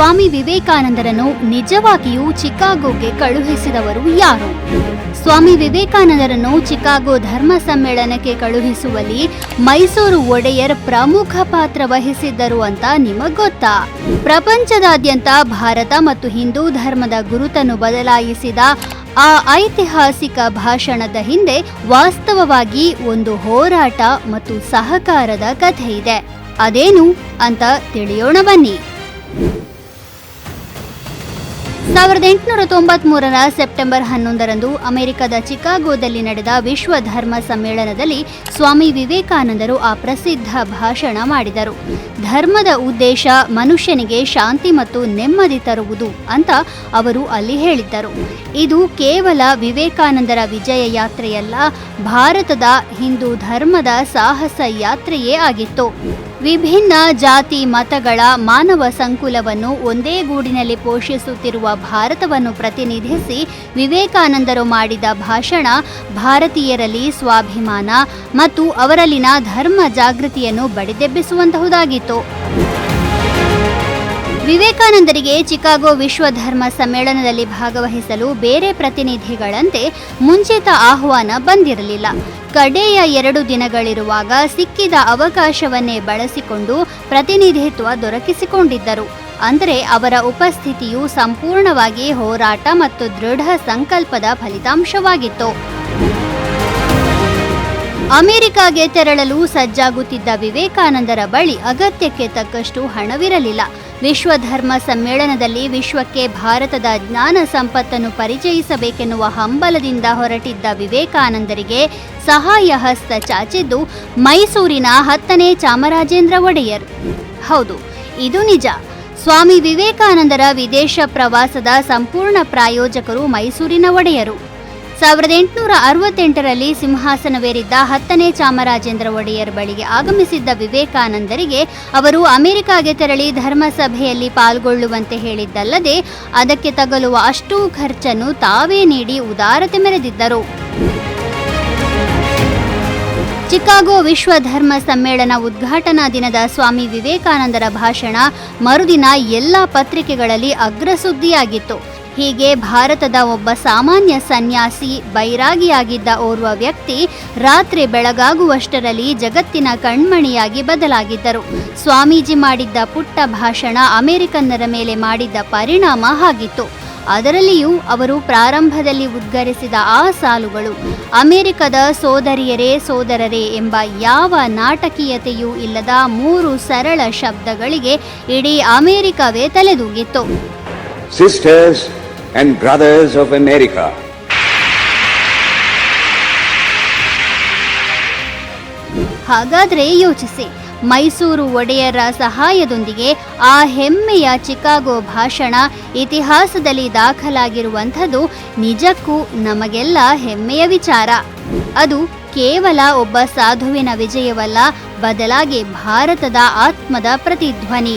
ಸ್ವಾಮಿ ವಿವೇಕಾನಂದರನ್ನು ನಿಜವಾಗಿಯೂ ಚಿಕಾಗೋಗೆ ಕಳುಹಿಸಿದವರು ಯಾರು? ಸ್ವಾಮಿ ವಿವೇಕಾನಂದರನ್ನು ಚಿಕಾಗೋ ಧರ್ಮ ಸಮ್ಮೇಳನಕ್ಕೆ ಕಳುಹಿಸುವಲ್ಲಿ ಮೈಸೂರು ಒಡೆಯರ್ ಪ್ರಮುಖ ಪಾತ್ರ ವಹಿಸಿದ್ದರು ಅಂತ ನಿಮಗೆ ಗೊತ್ತಾ? ಪ್ರಪಂಚದಾದ್ಯಂತ ಭಾರತ ಮತ್ತು ಹಿಂದೂ ಧರ್ಮದ ಗುರುತನ್ನು ಬದಲಾಯಿಸಿದ ಆ ಐತಿಹಾಸಿಕ ಭಾಷಣದ ಹಿಂದೆ ವಾಸ್ತವವಾಗಿ ಒಂದು ಹೋರಾಟ ಮತ್ತು ಸಹಕಾರದ ಕಥೆ ಇದೆ ಅದೇನು ಅಂತ ತಿಳಿಯೋಣ ಬನ್ನಿ. ಸಾವಿರದ ಎಂಟುನೂರ ತೊಂಬತ್ಮೂರರ ಸೆಪ್ಟೆಂಬರ್ ಹನ್ನೊಂದರಂದು ಅಮೆರಿಕದ ಚಿಕಾಗೋದಲ್ಲಿ ನಡೆದ ವಿಶ್ವ ಧರ್ಮ ಸಮ್ಮೇಳನದಲ್ಲಿ ಸ್ವಾಮಿ ವಿವೇಕಾನಂದರು ಆ ಪ್ರಸಿದ್ಧ ಭಾಷಣ ಮಾಡಿದರು. ಧರ್ಮದ ಉದ್ದೇಶ ಮನುಷ್ಯನಿಗೆ ಶಾಂತಿ ಮತ್ತು ನೆಮ್ಮದಿ ತರುವುದು ಅಂತ ಅವರು ಅಲ್ಲಿ ಹೇಳಿದ್ದರು. ಇದು ಕೇವಲ ವಿವೇಕಾನಂದರ ವಿಜಯ ಯಾತ್ರೆಯಲ್ಲ, ಭಾರತದ ಹಿಂದೂ ಧರ್ಮದ ಸಾಹಸ ಯಾತ್ರೆಯೇ ಆಗಿತ್ತು. ವಿಭಿನ್ನ ಜಾತಿ ಮತಗಳ ಮಾನವ ಸಂಕುಲವನ್ನು ಒಂದೇ ಗೂಡಿನಲ್ಲಿ ಪೋಷಿಸುತ್ತಿರುವ ಭಾರತವನ್ನು ಪ್ರತಿನಿಧಿಸಿ ವಿವೇಕಾನಂದರು ಮಾಡಿದ ಭಾಷಣ ಭಾರತೀಯರಲ್ಲಿ ಸ್ವಾಭಿಮಾನ ಮತ್ತು ಅವರಲ್ಲಿನ ಧರ್ಮ ಜಾಗೃತಿಯನ್ನು ಬಡಿದೆಬ್ಬಿಸುವಂತಹುದಾಗಿತ್ತು. ವಿವೇಕಾನಂದರಿಗೆ ಚಿಕಾಗೋ ವಿಶ್ವ ಧರ್ಮ ಸಮ್ಮೇಳನದಲ್ಲಿ ಭಾಗವಹಿಸಲು ಬೇರೆ ಪ್ರತಿನಿಧಿಗಳಂತೆ ಮುಂಚಿತ ಆಹ್ವಾನ ಬಂದಿರಲಿಲ್ಲ. ಕಡೆಯ ಎರಡು ದಿನಗಳಿರುವಾಗ ಸಿಕ್ಕಿದ ಅವಕಾಶವನ್ನೇ ಬಳಸಿಕೊಂಡು ಪ್ರತಿನಿಧಿತ್ವ ದೊರಕಿಸಿಕೊಂಡಿದ್ದರು. ಅಂದರೆ ಅವರ ಉಪಸ್ಥಿತಿಯು ಸಂಪೂರ್ಣವಾಗಿ ಹೋರಾಟ ಮತ್ತು ದೃಢ ಸಂಕಲ್ಪದ ಫಲಿತಾಂಶವಾಗಿತ್ತು. ಅಮೆರಿಕಾಗೆ ತೆರಳಲು ಸಜ್ಜಾಗುತ್ತಿದ್ದ ವಿವೇಕಾನಂದರ ಬಳಿ ಅಗತ್ಯಕ್ಕೆ ತಕ್ಕಷ್ಟು ಹಣವಿರಲಿಲ್ಲ. ವಿಶ್ವ ಧರ್ಮ ಸಮ್ಮೇಳನದಲ್ಲಿ ವಿಶ್ವಕ್ಕೆ ಭಾರತದ ಜ್ಞಾನ ಸಂಪತ್ತನ್ನು ಪರಿಚಯಿಸಬೇಕೆನ್ನುವ ಹಂಬಲದಿಂದ ಹೊರಟಿದ್ದ ವಿವೇಕಾನಂದರಿಗೆ ಸಹಾಯ ಹಸ್ತ ಚಾಚಿದ್ದು ಮೈಸೂರಿನ ಹತ್ತನೇ ಚಾಮರಾಜೇಂದ್ರ ಒಡೆಯರ್. ಹೌದು, ಇದು ನಿಜ. ಸ್ವಾಮಿ ವಿವೇಕಾನಂದರ ವಿದೇಶ ಪ್ರವಾಸದ ಸಂಪೂರ್ಣ ಪ್ರಾಯೋಜಕರು ಮೈಸೂರಿನ ಒಡೆಯರು. ಸಾವಿರದ ಎಂಟುನೂರ ಅರವತ್ತೆಂಟರಲ್ಲಿ ಸಿಂಹಾಸನವೇರಿದ್ದ ಹತ್ತನೇ ಚಾಮರಾಜೇಂದ್ರ ಒಡೆಯರ್ ಬಳಿಗೆ ಆಗಮಿಸಿದ್ದ ವಿವೇಕಾನಂದರಿಗೆ ಅವರು ಅಮೆರಿಕಾಗೆ ತೆರಳಿ ಧರ್ಮಸಭೆಯಲ್ಲಿ ಪಾಲ್ಗೊಳ್ಳುವಂತೆ ಹೇಳಿದ್ದಲ್ಲದೆ ಅದಕ್ಕೆ ತಗಲುವ ಅಷ್ಟೂ ಖರ್ಚನ್ನು ತಾವೇ ನೀಡಿ ಉದಾರತೆ ಮೆರೆದಿದ್ದರು. ಚಿಕಾಗೋ ವಿಶ್ವ ಧರ್ಮ ಸಮ್ಮೇಳನ ಉದ್ಘಾಟನಾ ದಿನದ ಸ್ವಾಮಿ ವಿವೇಕಾನಂದರ ಭಾಷಣ ಮರುದಿನ ಎಲ್ಲ ಪತ್ರಿಕೆಗಳಲ್ಲಿ ಅಗ್ರಸುದ್ದಿಯಾಗಿತ್ತು. ಹೀಗೆ ಭಾರತದ ಒಬ್ಬ ಸಾಮಾನ್ಯ ಸನ್ಯಾಸಿ, ಬೈರಾಗಿಯಾಗಿದ್ದ ಓರ್ವ ವ್ಯಕ್ತಿ ರಾತ್ರಿ ಬೆಳಗಾಗುವಷ್ಟರಲ್ಲಿ ಜಗತ್ತಿನ ಕಣ್ಮಣಿಯಾಗಿ ಬದಲಾಗಿದ್ದರು. ಸ್ವಾಮೀಜಿ ಮಾಡಿದ್ದ ಪುಟ್ಟ ಭಾಷಣ ಅಮೆರಿಕನ್ನರ ಮೇಲೆ ಮಾಡಿದ್ದ ಪರಿಣಾಮ ಹಾಗಿತ್ತು. ಅದರಲ್ಲಿಯೂ ಅವರು ಪ್ರಾರಂಭದಲ್ಲಿ ಉದ್ಗರಿಸಿದ ಆ ಸಾಲುಗಳು, ಅಮೆರಿಕದ ಸೋದರಿಯರೇ ಸೋದರರೇ ಎಂಬ ಯಾವ ನಾಟಕೀಯತೆಯೂ ಇಲ್ಲದ ಮೂರು ಸರಳ ಶಬ್ದಗಳಿಗೆ ಇಡೀ ಅಮೆರಿಕವೇ ತಲೆದೂಗಿತ್ತು. And brothers of America. ಹಾಗಾದ್ರೆ ಯೋಚಿಸಿ, ಮೈಸೂರು ಒಡೆಯರ ಸಹಾಯದೊಂದಿಗೆ ಆ ಹೆಮ್ಮೆಯ ಚಿಕಾಗೋ ಭಾಷಣ ಇತಿಹಾಸದಲ್ಲಿ ದಾಖಲಾಗಿರುವಂಥದ್ದು ನಿಜಕ್ಕೂ ನಮಗೆಲ್ಲ ಹೆಮ್ಮೆಯ ವಿಚಾರ ಅದು ಕೇವಲ ಒಬ್ಬ ಸಾಧುವಿನ ವಿಜಯವಲ್ಲ, ಬದಲಾಗಿ ಭಾರತದ ಆತ್ಮದ ಪ್ರತಿಧ್ವನಿ